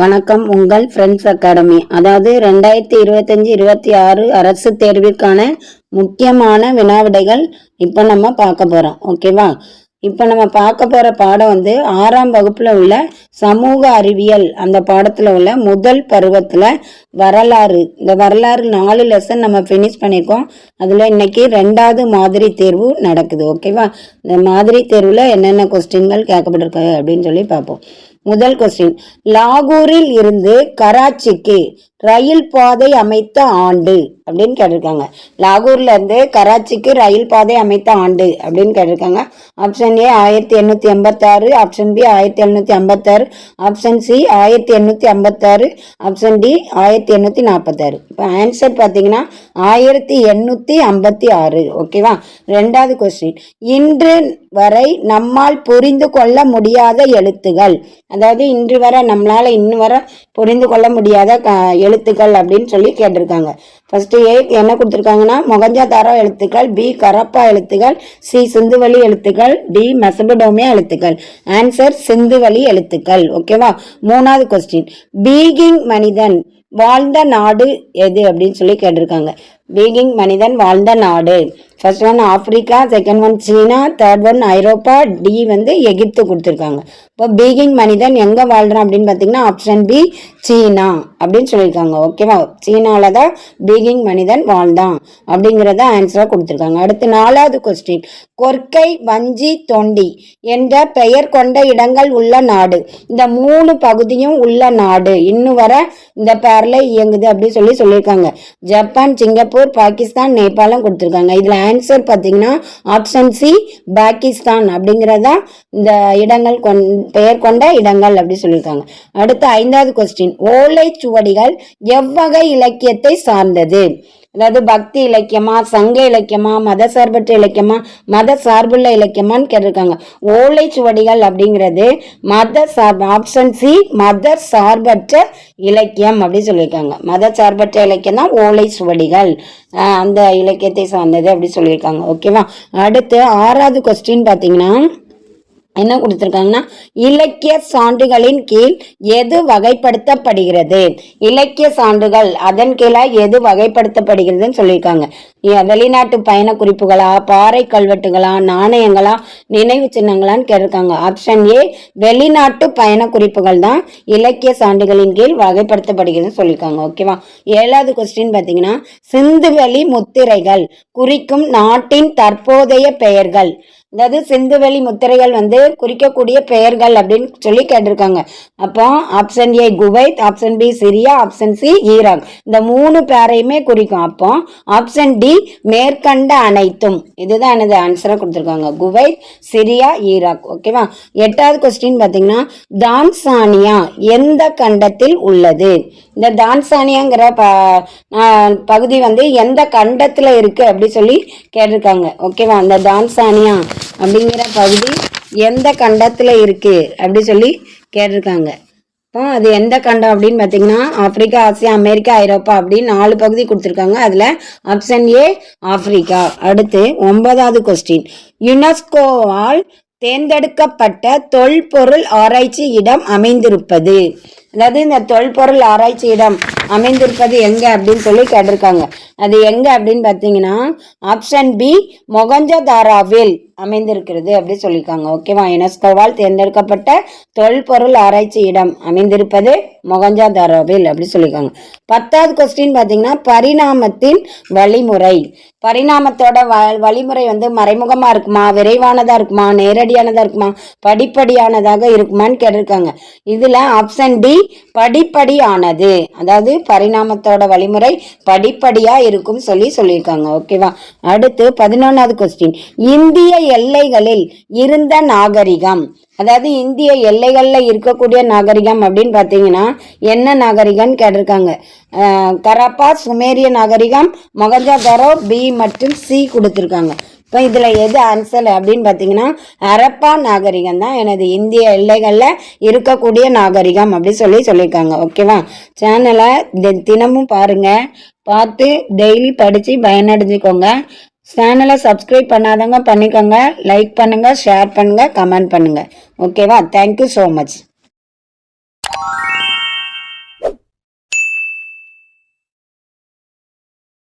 வணக்கம். உங்கள் friends academy அதாவது ரெண்டாயிரத்தி இருபத்தஞ்சி இருபத்தி ஆறு அரசு தேர்விற்கான முக்கியமான வினாவிடைகள் இப்போ நம்ம பார்க்க போகிறோம் ஓகேவா இப்போ நம்ம பார்க்க போகிற பாடம் வந்து ஆறாம் வகுப்பில் உள்ள சமூக அறிவியல். அந்த பாடத்தில் உள்ள முதல் பருவத்தில் வரலாறு. இந்த வரலாறு நாலு லெசன் நம்ம ஃபினிஷ் பண்ணியிருக்கோம் அதில் இன்னைக்கு ரெண்டாவது மாதிரி தேர்வு நடக்குது. ஓகேவா இந்த மாதிரி தேர்வில் என்னென்ன கொஸ்டின்கள் கேட்கப்பட்டிருக்கு அப்படின்னு சொல்லி பார்ப்போம். முதல் கொஸ்டின் லாகூரில் இருந்து கராச்சிக்கு ரயில் பாதை அமைத்த ஆண்டு அப்படின்னு கேட்டிருக்காங்க. லாகூர்ல இருந்து கராச்சிக்கு ரயில் பாதை அமைத்த ஆண்டு அப்படின்னு கேட்டிருக்காங்க. ஆப்ஷன் ஏ ஆயிரத்தி எண்ணூத்தி எண்பத்தாறு ஆப்ஷன் பி ஆயிரத்தி எழுநூத்தி ஐம்பத்தாறு ஆப்ஷன் சி ஆயிரத்தி எண்ணூத்தி ஐம்பத்தாறு ஆப்ஷன் டி ஆயிரத்தி எண்ணூத்தி நாற்பத்தாறு. இப்போ ஆன்சர் பார்த்தீங்கன்னா ஆயிரத்தி எண்ணூத்தி ஐம்பத்தி ஆறு ஓகேவா ரெண்டாவது கொஸ்டின் இன்று வரை நம்மால் புரிந்து கொள்ள முடியாத எழுத்துகள். அதாவது இன்று வரை நம்மளால இன்னும் வரை புரிந்து கொள்ள முடியாத எழுத்துக்கள் அப்படின்னு சொல்லி கேட்டிருக்காங்க. ஃபர்ஸ்ட் ஏ என்ன கொடுத்துருக்காங்கன்னா மொகஞ்சாதாரோ எழுத்துக்கள் பி கரப்பா எழுத்துக்கள் சி சிந்துவலி எழுத்துக்கள் டி மெசபடோமியா எழுத்துக்கள். ஆன்சர் சிந்துவலி எழுத்துக்கள் ஓகேவா மூணாவது கொஸ்டின் பீகிங் மனிதன் வாழ்ந்த நாடு எது அப்படின்னு சொல்லி கேட்டிருக்காங்க. பீகிங் மனிதன் வாழ்ந்த நாடு. First one Africa second one சீனா தேர்ட் ஒன் ஐரோப்பா டி வந்து எகிப்து கொடுத்துருக்காங்க. இப்போ பீகிங் மனிதன் எங்கே வாழ்கிறான் அப்படின்னு பார்த்தீங்கன்னா ஆப்ஷன் பி சீனா அப்படின்னு சொல்லியிருக்காங்க. ஓகேவா சீனாவில் தான் பீகிங் மனிதன் வாழ்ந்தான் அப்படிங்கிறத ஆன்சராக கொடுத்துருக்காங்க. அடுத்து நாலாவது கொஸ்டின் கொர்க்கை வஞ்சி தொண்டி என்ற பெயர் கொண்ட இடங்கள் உள்ள நாடு. இந்த மூணு பகுதியும் உள்ள நாடு. இன்னும் வர இந்த பேரில் இயங்குது அப்படின்னு சொல்லி சொல்லியிருக்காங்க. ஜப்பான் சிங்கப்பூர் பாகிஸ்தான் நேபாளம் கொடுத்துருக்காங்க. இதில் ஆன்சர் பார்த்தீங்கன்னா ஆப்ஷன் சி பாகிஸ்தான் அப்படிங்கிறதா இந்த இடங்கள் கொண் பெயர் கொண்ட இடங்கள் அப்படி சொல்லியிருக்காங்க. அடுத்து ஐந்தாவது கொஸ்டின் ஓலை சுவடிகள் எவ்வகை இலக்கியத்தை சார்ந்தது? அதாவது பக்தி இலக்கியமா சங்க இலக்கியமா மத சார்பற்ற இலக்கியமா மத சார்புள்ள இலக்கியமான்னு கேட்டிருக்காங்க. ஓலை சுவடிகள் அப்படிங்கிறது மத சார்பு ஆப்ஷன் சி மத சார்பற்ற இலக்கியம் அப்படின்னு சொல்லியிருக்காங்க. மத சார்பற்ற இலக்கியம் தான் ஓலை சுவடிகள் அந்த இலக்கியத்தை சார்ந்தது அப்படி சொல்லியிருக்காங்க. ஓகேவா? அடுத்து ஆறாவது கொஸ்டின் பார்த்தீங்கன்னா என்ன கொடுத்துருக்காங்கன்னா இலக்கிய சான்றுகளின் கீழ் எது வகைப்படுத்தப்படுகிறது? இலக்கிய சான்றுகள் அதன் கீழே எது வகைப்படுத்தப்படுகிறதுன்னு சொல்லியிருக்காங்க. வெளிநாட்டு பயண குறிப்புகளா பாறை கல்வெட்டுகளா நாணயங்களா நினைவு சின்னங்களான்னு கேட்டிருக்காங்க. ஆப்ஷன் ஏ வெளிநாட்டு பயண குறிப்புகள் தான் இலக்கிய சான்றுகளின் கீழ் வகைப்படுத்தப்படுகிறதுன்னு சொல்லியிருக்காங்க. ஓகேவா? ஏழாவது கொஸ்டின் பார்த்தீங்கன்னா சிந்துவெளி முத்திரைகள் குறிக்கும் நாட்டின் தற்போதைய பெயர்கள். அதாவது சிந்துவெளி முத்திரைகள் வந்து குறிக்கக்கூடிய பெயர்கள் அப்படின்னு சொல்லி கேட்டிருக்காங்க. அப்போ option A Kuwait option B Syria option C Iraq. இந்த மூணு பேரையுமே குறிக்கும். அப்போ ஆப்ஷன் டி மேற்கண்ட அனைத்தும். இதுதான் எனது ஆன்சராக கொடுத்துருக்காங்க. Kuwait Syria Iraq. ஓகேவா எட்டாவது கொஸ்டின் பார்த்தீங்கன்னா தான்சானியா எந்த கண்டத்தில் உள்ளது? இந்த தான்சானியாங்கிற ப பகுதி வந்து எந்த கண்டத்தில் இருக்குது அப்படி சொல்லி கேட்டிருக்காங்க. ஓகேவா? அந்த தான்சானியா அப்படிங்கிற பகுதி எந்த கண்டத்தில் இருக்குது அப்படி சொல்லி கேட்டிருக்காங்க. இப்போ அது எந்த கண்டம் அப்படின்னு பார்த்தீங்கன்னா ஆப்பிரிக்கா ஆசியா அமெரிக்கா ஐரோப்பா அப்படின்னு நாலு பகுதி கொடுத்துருக்காங்க. அதில் ஆப்ஷன் ஏ ஆப்பிரிக்கா. அடுத்து ஒன்பதாவது கொஸ்டின் யுனெஸ்கோவால் தேர்ந்தெடுக்கப்பட்ட தொல்பொருள் ஆராய்ச்சி இடம் அமைந்திருப்பது. அதாவது இந்த தொல்பொருள் ஆராய்ச்சி இடம் அமைந்திருப்பது எங்க அப்படின்னு சொல்லி கேட்டிருக்காங்க. அது எங்க அப்படின்னு பார்த்தீங்கன்னா ஆப்ஷன் பி மொகஞ்சதாராவில் அமைந்திருக்கிறது அப்படி சொல்லியிருக்காங்க. ஓகேவா யுனெஸ்கோவால் தேர்ந்தெடுக்கப்பட்ட தொல்பொருள் ஆராய்ச்சி இடம் அமைந்திருப்பது மொகஞ்சாதாராவில் அப்படி சொல்லியிருக்காங்க. பத்தாவது கொஸ்டின் பார்த்தீங்கன்னா பரிணாமத்தின் வழிமுறை. பரிணாமத்தோட வ வழிமுறை வந்து மறைமுகமாக இருக்குமா? விரைவானதாக இருக்குமா? நேரடியானதாக இருக்குமா? படிப்படியானதாக இருக்குமான்னு கேட்டிருக்காங்க. இதில் ஆப்ஷன் டி படிப்படியானது. அதாவது பரிணாமத்தோட வழிமுறை படிப்படியாக இருக்கும் சொல்லி சொல்லியிருக்காங்க. ஓகேவா அடுத்து பதினொன்றாவது கொஸ்டின் இந்திய எல்லைகளில் இருந்த நாகரிகம். அதாவது இந்திய எல்லைகளில் இருக்கக்கூடிய நாகரிகம் அப்படின்னு பார்த்தீங்கன்னா என்ன நாகரிகம்னு கேட்டிருக்காங்க. கரப்பா சுமேரிய நாகரிகம் மொகஜாதரோ பி மற்றும் சி கொடுத்துருக்காங்க. இப்போ இதில் எது ஆன்சர் அப்படின்னு பார்த்தீங்கன்னா அரப்பா நாகரிகம் தான் எனது இந்திய எல்லைகளில் இருக்கக்கூடிய நாகரிகம் அப்படின்னு சொல்லி சொல்லியிருக்காங்க. ஓகேவா சேனலை தினமும் பாருங்கள் பார்த்து டெய்லி படித்து பயனடைஞ்சிக்கோங்க. சேனலை சப்ஸ்கிரைப் பண்ணாதவங்க பண்ணிக்கோங்க. லைக் பண்ணுங்கள் ஷேர் பண்ணுங்கள் கமெண்ட் பண்ணுங்கள் ஓகேவா தேங்க்யூ ஸோ மச்